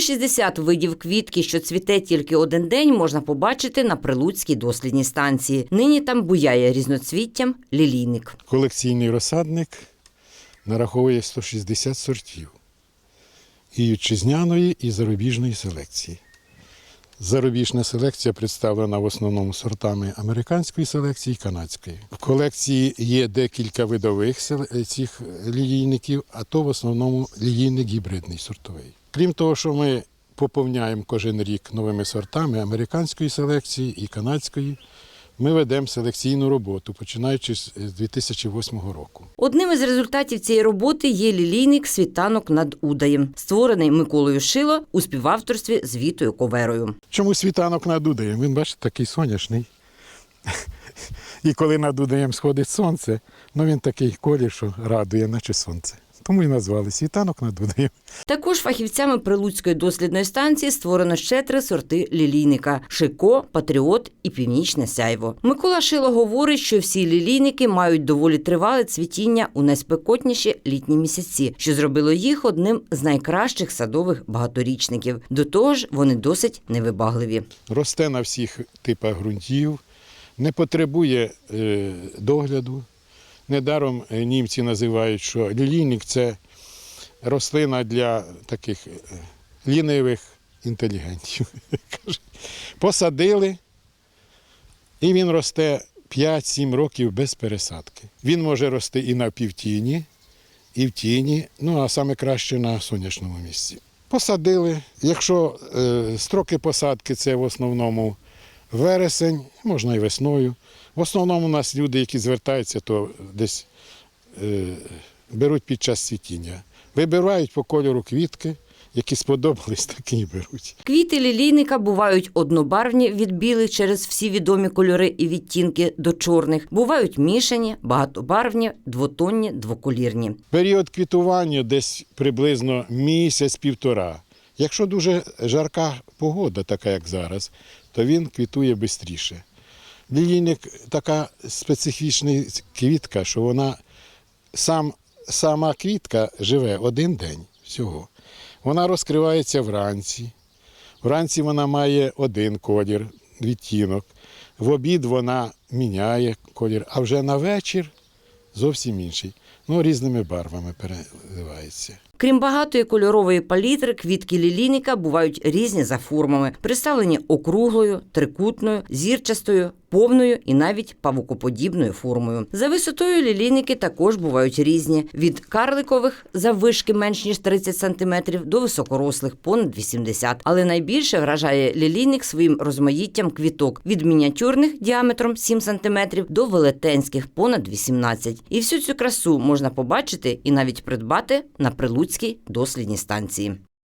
160 видів квітки, що цвіте тільки один день, можна побачити на Прилуцькій дослідній станції. Нині там буяє різноцвіттям лілійник. Колекційний розсадник нараховує 160 сортів і вітчизняної, і зарубіжної селекції. Зарубіжна селекція представлена в основному сортами американської селекції і канадської. В колекції є декілька видових цих лілійників, а то в основному лілійник гібридний сортовий. Крім того, що ми поповняємо кожен рік новими сортами американської селекції і канадської, ми ведемо селекційну роботу, починаючи з з 2008 року. Одним із результатів цієї роботи є лілійник світанок над Удаєм, створений Миколою Шило у співавторстві з Вітою Коверою. Чому світанок над Удаєм? Він, бачите, такий сонячний. І коли над Удаєм сходить сонце, ну він такий колір, що радує, наче сонце. Тому і назвали світанок над Удаєм. Також фахівцями Прилуцької дослідної станції створено ще три сорти лілійника: Шико, Патріот і Північне Сяйво. Микола Шило говорить, що всі лілійники мають доволі тривале цвітіння у найспекотніші літні місяці, що зробило їх одним з найкращих садових багаторічників. До того ж, вони досить невибагливі. Росте на всіх типах ґрунтів, не потребує е, догляду. Недаром е, німці називають, що лілійник це рослина для таких е, лінивих інтелігентів. Посадили, і він росте 5-7 років без пересадки. Він може рости і на півтіні, і в тіні, ну а саме краще на сонячному місці. Посадили. Якщо е, строки посадки це в основному вересень, можна і весною. В основному у нас люди, які звертаються, то десь е, беруть під час цвітіння. Вибирають по кольору квітки, які сподобались, такі і беруть. Квіти лілійника бувають однобарвні від білих через всі відомі кольори і відтінки до чорних. Бувають мішані, багатобарвні, двотонні, двоколірні. Період квітування десь приблизно місяць-півтора. Якщо дуже жарка погода, така як зараз, то він квітує швидше. Лілійник така специфічна квітка, що вона сам, сама квітка живе один день всього. Вона розкривається вранці. Вранці вона має один колір, відтінок. В обід вона міняє колір, а вже на вечір зовсім інший. Ну, різними барвами переливається. Крім багатої кольорової палітри, квітки лілійника бувають різні за формами, представлені округлою, трикутною, зірчастою, повною і навіть павукоподібною формою. За висотою лілійники також бувають різні: від карликових заввишки менш ніж 30 см до високорослих понад 80 Але найбільше вражає лілійник своїм розмаїттям квіток від мініатюрних діаметром 7 см до велетенських понад 18 І всю цю красу можна побачити і навіть придбати на Прилуцькій дослідній станції.